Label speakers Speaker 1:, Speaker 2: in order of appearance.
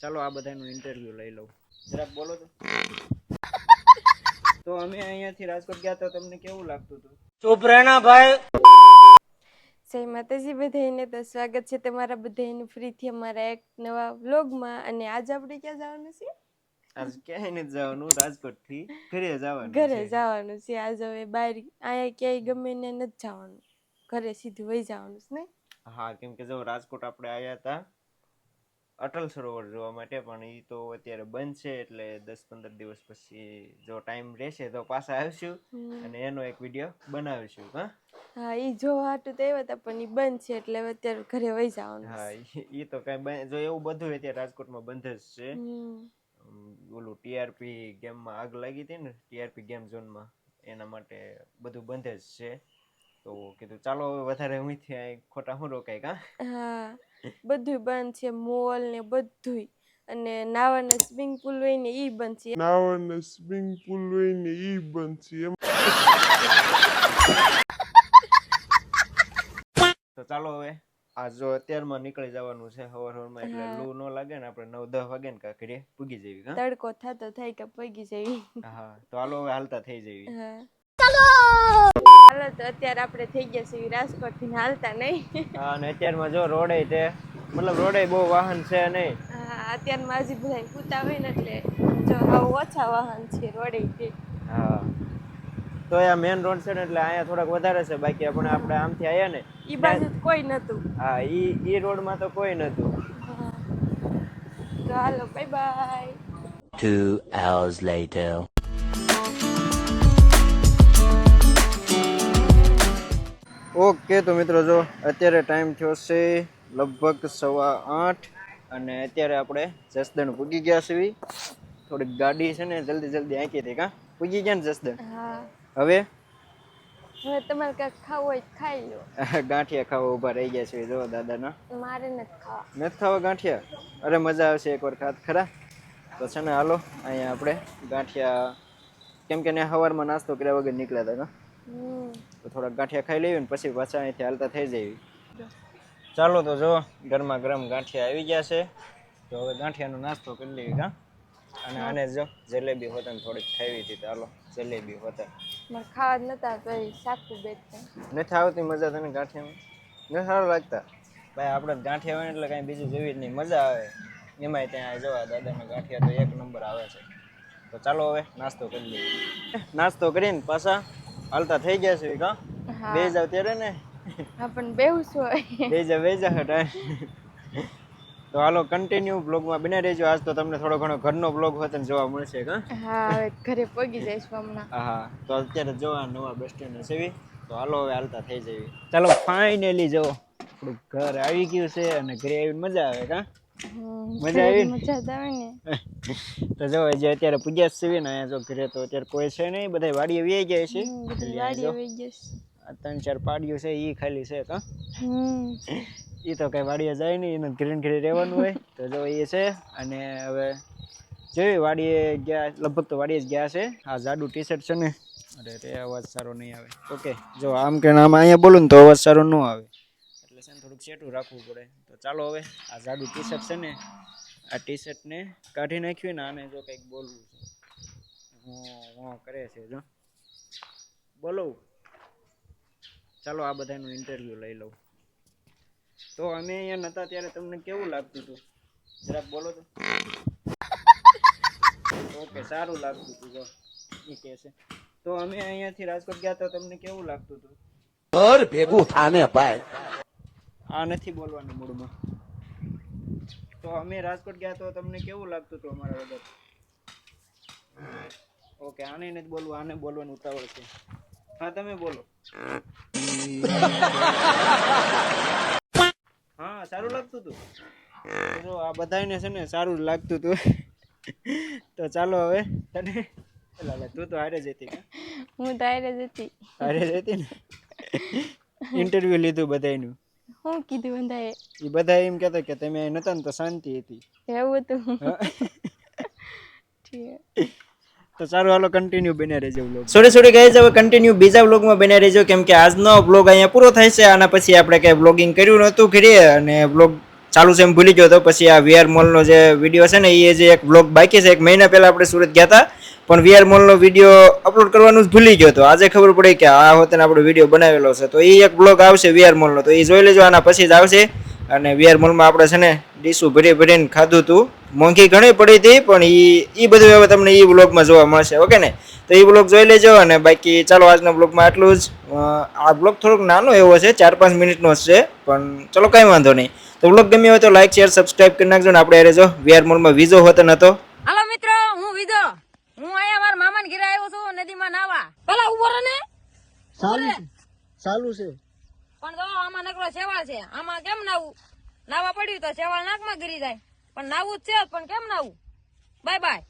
Speaker 1: ચાલો આ બધાનું ઇન્ટરવ્યુ લઈ લઉં. જરાક બોલો તો. તો અમે અહીંયાથી રાજકોટ ગયા તો તમને કેવું લાગતું હતું?
Speaker 2: ચૂપ રહેના ભાઈ
Speaker 3: જય માતાજી બધાને તો સ્વાગત છે તમારા બધાને ફરીથી અમારા એક નવા વ્લોગમાં. અને આજ આપણે ક્યાં જવાનું છે?
Speaker 1: આજ ક્યાંય નથી જવાનું રાજકોટથી ઘરે જવાનું
Speaker 3: ઘરે
Speaker 1: છે.
Speaker 3: જવાનું છે. આજ હવે બહાર અહીંયા ક્યાંય ગમે ને નથી જવાનું. ઘરે સીધું વહી જવાનું છે ને?
Speaker 1: હા કેમ કે જો રાજકોટ આપણે આવ્યા હતા અટલ સરોવર જોવા માટે પણ એ તો અત્યારે બંધ છે એટલે દસ પંદર દિવસ પછી જો ટાઈમ રહેશે તો પાછા આવીશું અને એનો એક વીડિયો બનાવીશું હા?
Speaker 3: હા એ જોવા હાટું તો એવા હતા પણ એ બંધ છે એટલે અત્યારે ઘરે વહી જવાનું
Speaker 1: હા. એ તો કઈ જો એવું બધું અત્યારે રાજકોટમાં બંધ જ છે. ઓલું ટીઆરપી ગેમમાં આગ લાગી હતી ને ટીઆરપી ગેમ ઝોનમાં એના માટે બધું બંધ જ છે. તો કીધું ચાલો હવે વધારે અહીંથી અહીં ખોટા હું રોકાય કા
Speaker 3: હા. બધું બંધ છે મોલ ને બધુંય. અને નાવાના સ્વિમિંગ પુલ હોય ને એ બંધ છે.
Speaker 4: નાવાના સ્વિમિંગ પુલ હોય ને ઈ બંધ છે.
Speaker 1: તો ચાલો હવે આ જો અત્યારમાં નીકળી જવાનું છે હવાર હવારમાં એટલે. લૂ ન લાગે ને આપણે નવ દસ વાગે ને કાકડીએ પૂગી જવી કા
Speaker 3: તડકો થતો થાય કે પૂગી જવી
Speaker 1: હા તો હાલો હવે હાલતા થઈ જવી
Speaker 3: હા. હાલો તો અત્યારે આપણે થઈ ગયા છીએ રાજકોટથી હાલતા નહીં.
Speaker 1: હા અને અત્યારમાં જો રોડે તે મતલબ રોડે બહુ વાહન છે નહીં.
Speaker 3: હા અત્યારમાં હજી બધા પૂતા હોય ને એટલે જો હાવ ઓછા વાહન છે રોડે તે
Speaker 1: હા. તો આ મેન રોડ છે ને એટલે અહીંયા થોડાક વધારે છે બાકી આપણે આપણે આમથી આવ્યા ને.
Speaker 3: ઈ બાજુ કોઈ નતું.
Speaker 1: હા ઈ ઈ રોડમાં તો કોઈ નતું.
Speaker 3: હા. તો હાલો bye bye
Speaker 2: 2 hours later.
Speaker 1: Okay તો મિત્રો જો અત્યારે ટાઈમ થયો છે લગભગ સવા આઠ અને અત્યારે આપણે જસદણ પૂગી ગયા છે થોડીક ગાડી છે ને જલ્દી જલ્દી આંકી હતી કા પૂગી ગયા ને જસદણ? હવે?
Speaker 3: હવે તમારે કાંઈક ખાવું હોય ખાઈ લો
Speaker 1: ગાંઠિયા ખાવા ઊભા રહી ગયા છે જો દાદાના.
Speaker 3: મારે નથી ખાવા.
Speaker 1: નથી ખાવા ગાંઠિયા? અરે મજા આવશે એકવાર ખાત ખરા? તો છે ને હાલો અહીંયા આપણે ગાંઠિયા કેમ કે ને સવારમાં નાસ્તો કર્યા વગર નીકળ્યા હતા તો થોડા ગાંઠિયા ખાઈ લેવી ને પછી પાછા અહીંથી હાલતા થઈ જવી ચાલો તો જો ગરમા ગરમ ગાંઠિયા આવી ગયા છે. તો હવે ગાંઠિયાનો નાસ્તો કરી લેવી કા અને આને જો જલેબી હોતા થોડીક ખાવી હતી ચાલો જલેબી હોતા
Speaker 3: મને ખાવા જ નતા તો સાકું બેઠા
Speaker 1: નથી આવતી મજા તને ગાંઠિયામાં? નથી સારું લાગતા? ભાઈ આપણે ગાંઠિયા હોય એટલે કાંઈ બીજું જેવી જ નહીં મજા આવે. એમાંય ત્યાં જવા દાદાના ગાંઠિયા તો એક નંબર આવે છે. તો ચાલો હવે નાસ્તો કરી લઈએ. નાસ્તો કરીને પાછા હાલતા થઈ ગયા છે કા? બે જાવ ત્યારે ને?
Speaker 3: હા પણ બેવું
Speaker 1: બે જા બે જા હટા તો હાલો કન્ટિન્યુ બ્લોગમાં બને રહેજો. આજ તો તમને થોડો ઘણો ઘરનો બ્લોગ હોય ને જોવા મળશે કા?
Speaker 3: હા હવે ઘરે પગી જઈશ હમણાં.
Speaker 1: હા તો અત્યારે જોવા નવા બસ સ્ટેન્ડ સેવી તો હાલો હવે હાલતા થઈ જવી ચાલો ફાઇનલી જો ઘર આવી ગયું છે અને ઘરે આવીને મજા આવે કા? મજા આવી
Speaker 3: મજા આવે ને
Speaker 1: તો જો જે અત્યારે પૂજા સેવી ને અહીંયા જો ઘરે તો અત્યારે કોઈ છે નહીં બધા વાડીએ વી ગયા છે. ત્રણ ચાર પાડીઓ છે એ ખાલી છે કા એ તો કઈ વાડીએ જાય નહીં એને ઘરે ને ઘરે રહેવાનું હોય. તો જો એ છે અને હવે જેવી વાડીએ ગયા લગભગ તો વાડીએ જ ગયા છે. આ જાડુ ટી શર્ટ છે ને અરે રે અવાજ સારો નહીં આવે. ઓકે જો આમ કે આમ અહીંયા બોલું ને તો અવાજ સારો ન આવે. છે સેટું રાખવું પડે. તો ચાલો હવે, આ જાડુ ટી શર્ટ છે ને, આ ટી શર્ટને કાઢી નાખ્યું ને આને જો કંઈક બોલવું છે. હું કરે છે, જો. બોલો. ચાલો આ બધાનું ઇન્ટરવ્યુ લઈ લઉં. તો અમે અહીંયા નતા ત્યારે તમને કેવું લાગતું હતું? જરાક બોલો તો. ઓકે, સારું લાગતું હતું, જો. એ કહે છે. તો અમે અહીંયાથી રાજકોટ ગયા તો તમને કેવું લાગતું હતું?
Speaker 2: ઘર ભેગું થાને ભાઈ.
Speaker 1: આ નથી બોલવાનું મૂડમાં તો અમે રાજકોટ ગયા તો તમને કેવું લાગતું હતું અમારા વગર? ઓકે આને નથી બોલવું આને બોલવાનું ઉતાવળ છે. હા તમે બોલો. હા સારું લાગતું હતું? જો આ બધાને છે ને સારું લાગતું હતું. તો ચાલો હવે તને? તું તો હારે જ હતી
Speaker 3: હું તો હારે જ હતી.
Speaker 1: હારે જ હતી ને? ઇન્ટરવ્યુ લીધું બધાયનું.
Speaker 3: શું કીધું બધાએ?
Speaker 1: એ બધા એમ કહેતા કે તમે અહીં નતા ને તો શાંતિ હતી.
Speaker 3: એવું હતું
Speaker 1: તો સારું હાલો કન્ટિન્યુ બન્યા રહેજો વ્લોગ સોરી સોરી ગાઈઝ હવે કન્ટિન્યુ બીજા વ્લોગમાં બન્યા રહેજો કેમ કે આજનો વ્લોગ અહીંયા પૂરો થાય છે આના પછી આપણે કઈ વ્લોગિંગ કર્યું નહોતું ઘરે અને વ્લોગ ચાલુ છે એમ ભૂલી ગયો તો પછી આ વીઆર મોલનો જે વીડિયો છે ને એ જે એક બ્લોગ બાકી છે એક મહિના પહેલા આપણે સુરત ગયા હતા. પણ વીઆર મોલનો વીડિયો અપલોડ કરવાનું જ ભૂલી ગયો હતો. આજે ખબર પડી કે આ હોતને આપણો વીડિયો બનાવેલો છે. તો એ એક બ્લોગ આવશે વીઆર મોલનો. તો એ જોઈ લેજો, આના પછી જ આવશે. અને વીઆર મોલમાં આપણે છે ને ડીશું ભરી ભરીને ખાધું હતું મોંઘી ઘણી પડી હતી, પણ એ એ બધું હવે તમને એ બ્લોગમાં જોવા મળશે, ઓકે ને? તો એ બ્લોગ જોઈ લેજો અને બાકી ચાલો આજના બ્લોગમાં આટલું જ. આ બ્લોગ થોડોક નાનો એવો છે, ચાર પાંચ મિનિટનો છે, પણ ચલો કાંઈ વાંધો નહીં. તો બ્લોગ ગમ્યો હોય તો લાઈક શેર સબસ્ક્રાઈબ કરી નાખજો ને આપણે રહેજો વીઆર મોલમાં વિઝો હોતો નતો
Speaker 5: હાલો મિત્રો હું વિદો હું અહીંયા મારા મામાને ઘરે આવ્યો છું નદીમાં નાવા પેલા ઊભો ને.
Speaker 1: સારું છે.
Speaker 5: પણ તો આમાં નકરો સેવાળ છે. આમાં કેમ નાવું? નાવા પડ્યું તો શેવાળ નાકમાં ગરી જાય. પણ નાવું જ છે પણ કેમ નાવું? Bye bye